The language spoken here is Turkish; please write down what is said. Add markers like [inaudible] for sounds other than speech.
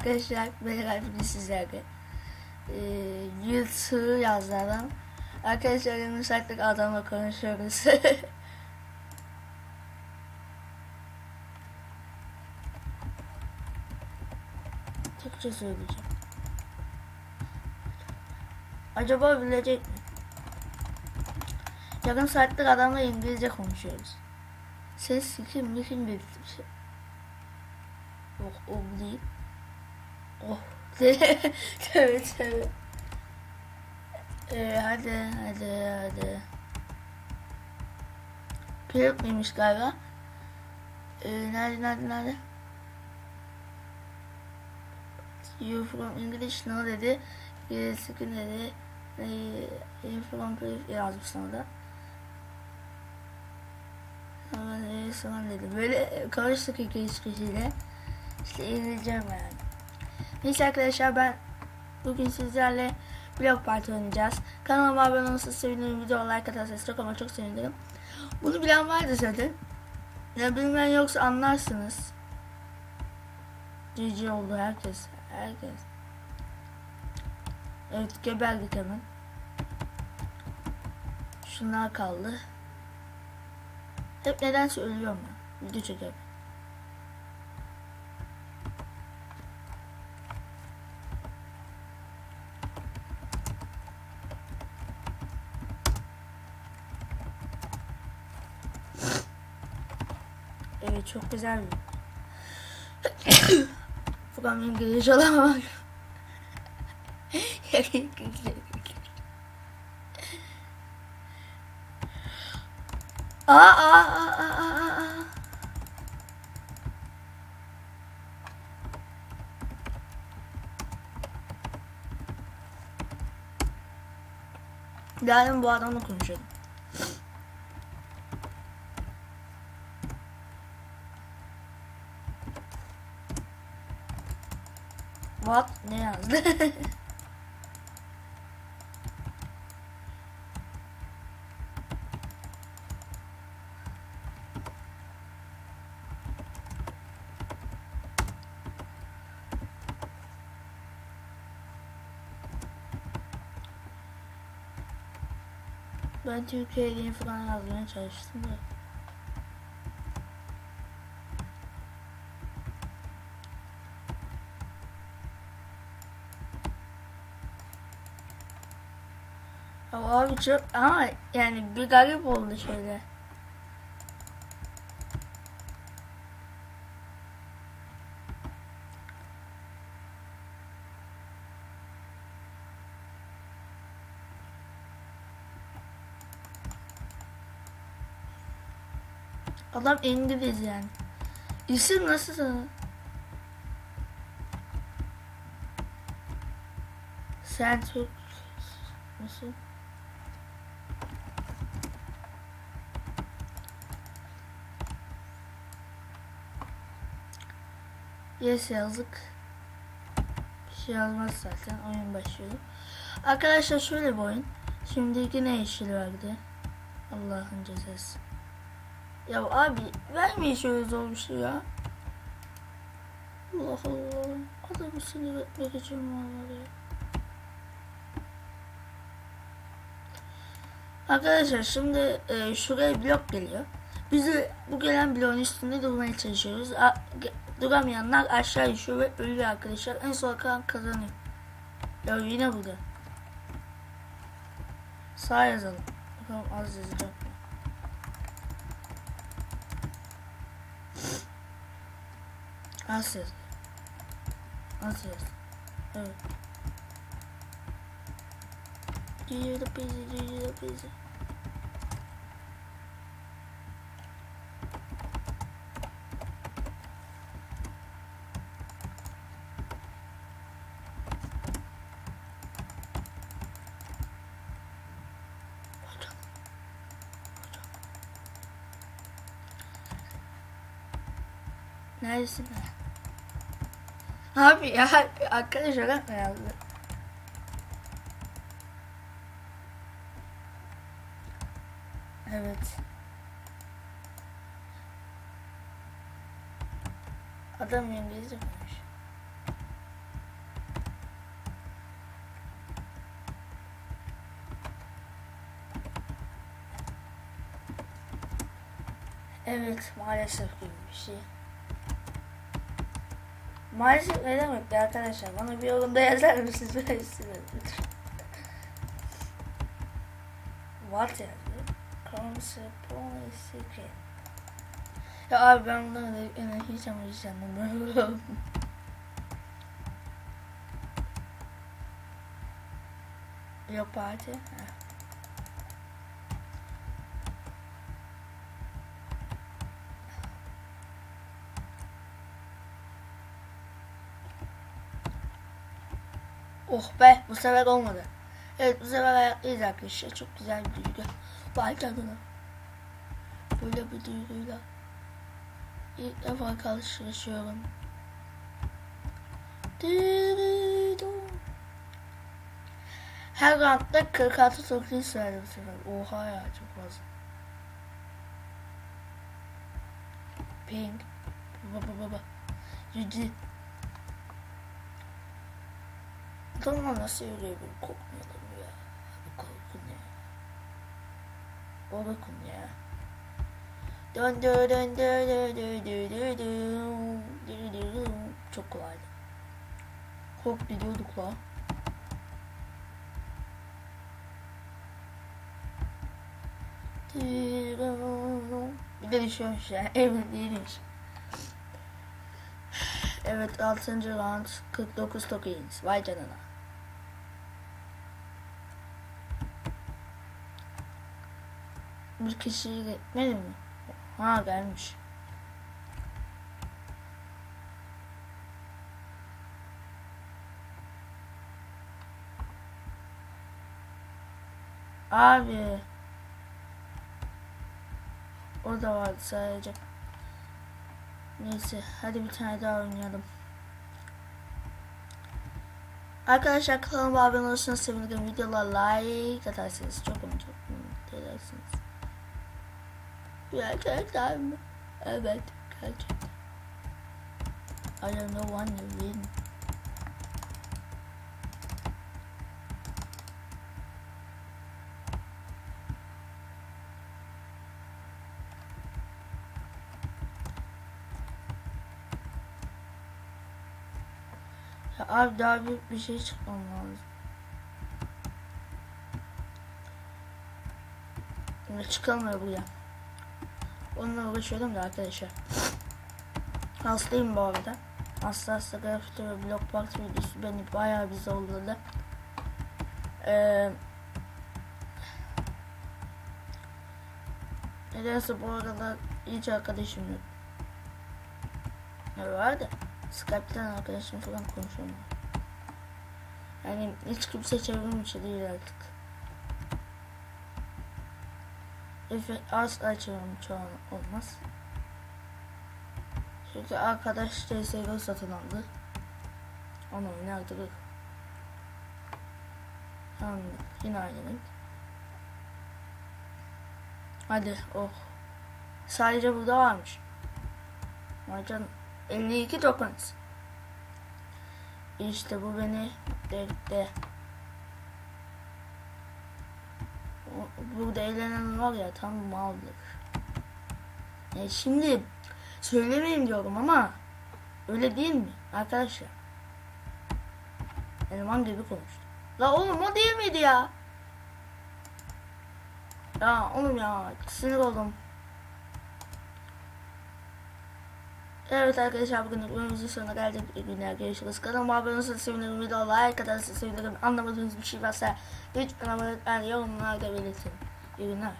arkadaşlar bugün sizlerle ee, YouTube yazdı adam. Arkadaşlar yumuşaklık adamla konuşuyoruz. [laughs] Türkçe söyleyeceğim. Acaba bilecek mi? Yarım saatlik adamla İngilizce konuşuyoruz. Ses kim mikin bir şey. Yok o. Oh. tövbe tövbe. Ee, hadi hadi hadi. Pilot mıymış galiba? Ee, nerede nerede nerede? You from English no dedi. Ee, sıkın dedi. Ee, you from Pilot yazmış sana da. Hemen ee, sana dedi. Böyle karıştık iki üç kişiyle. İşte izleyeceğim yani. Neyse arkadaşlar ben bugün sizlerle Blok Parti oynayacağız. Kanalıma abone olursanız sevinirim. Video like atarsanız çok ama çok sevinirim. Bunu bilen vardı zaten. Ya bilmeyen yoksa anlarsınız. GG oldu herkes. Herkes. Evet geberdik hemen. Şunlar kaldı. Hep nedense ölüyorum ya. Video çekerim. Evet çok güzel bir. Furkan İngilizce olamam. Aa, aa, aa, aa, aa. Yarın bu adamla konuşalım. What? Ne yazdı? ben Türkiye'ye falan yazmaya çalıştım da. Abi çok ama yani bir garip oldu şöyle. Adam İngiliz yani. İsim nasıl sana? Sen Türk nasıl? Yes yazdık. Bir şey yazmaz zaten. Oyun başlıyor. Arkadaşlar şöyle bir oyun. Şimdi yine yeşil verdi. Allah'ın cezası. Ya abi vermeyin şöyle zor bir şey ya. Allah Allah. Adamı sinir etmek için vallahi. Arkadaşlar şimdi e, şuraya blok geliyor. Biz bu gelen bloğun üstünde durmaya çalışıyoruz. A, duramayanlar aşağı düşüyor ve ölüyor arkadaşlar. En son kalan kazanıyor. Ya yine burada. Sağ yazalım. Bakalım az yazacağım. Az yaz. Az yaz. Evet. Gidiyor da bizi, gidiyor da bizi. Neredesin? Abi ya arkadaş öğretme yazdı. Evet. Adam İngilizce konuş. Evet maalesef gibi bir şey. Maalesef arkadaşlar? Bana bir yorumda yazar mısınız? Ben. What? Concept only secret. Ya abi ben da yani hiç anlamıyorum. [laughs] Yok parti. Oh be bu sefer olmadı. Evet bu sefer ayaklıyız arkadaşlar. Çok güzel bir duygu. Vay canına. Böyle bir duyguyla ilk defa karşılaşıyorum. Her roundda 46 token sırayla bu sefer. Oha ya çok fazla. Pink. Baba baba. Yüce. Tamam nasıl yürüyor bir kokmayalım ya. Bir korkun ya. O bakın ya. Dön dön dön dön dön dön dön dön dön. Çok kolaydı. Kork biliyorduk la. Bir de düşüyormuş ya. Emin [laughs] değilmiş. Evet 6. round 49 tokens. Vay canına. Bir kişi gitmedi mi? Ha gelmiş. Abi. O da vardı sadece. Neyse hadi bir tane daha oynayalım. Arkadaşlar kanalıma abone olursanız sevinirim. Videolar like ama çok mutlu Gerçekten mi? Evet gerçekten. I don't know when you win. Ya abi daha büyük bir şey çıkmam lazım. Çıkamıyor buraya. Onunla uğraşıyordum da arkadaşlar. Hastayım bu arada. Hasta hasta grafiti ve blok parti videosu beni bayağı bir zorladı. Ee, nedense bu arada hiç arkadaşım yok. Ne vardı? Skype'den arkadaşım falan konuşuyorum. Yani hiç kimse çevrim değil artık. Efe az açıyorum çoğun olmaz. Çünkü arkadaş CSGO satın aldı. Onu oynardık. Tamam yine aynı renk. Hadi oh. Sadece burada varmış. Macan 52 tokens. İşte bu beni delirtti. Burada eğlenen var ya tam maldır. E şimdi söylemeyeyim diyorum ama öyle değil mi arkadaşlar? Eleman gibi konuştu. La oğlum o değil miydi ya? Ya oğlum ya sinir oldum. Evet arkadaşlar bugün bölümümüzün sonuna geldik. İyi günler görüşürüz. Kanalıma abone olursanız sevinirim. Video like atarsanız sevinirim. Anlamadığınız bir şey varsa lütfen ama lütfen yorumlarda belirtin. İyi günler.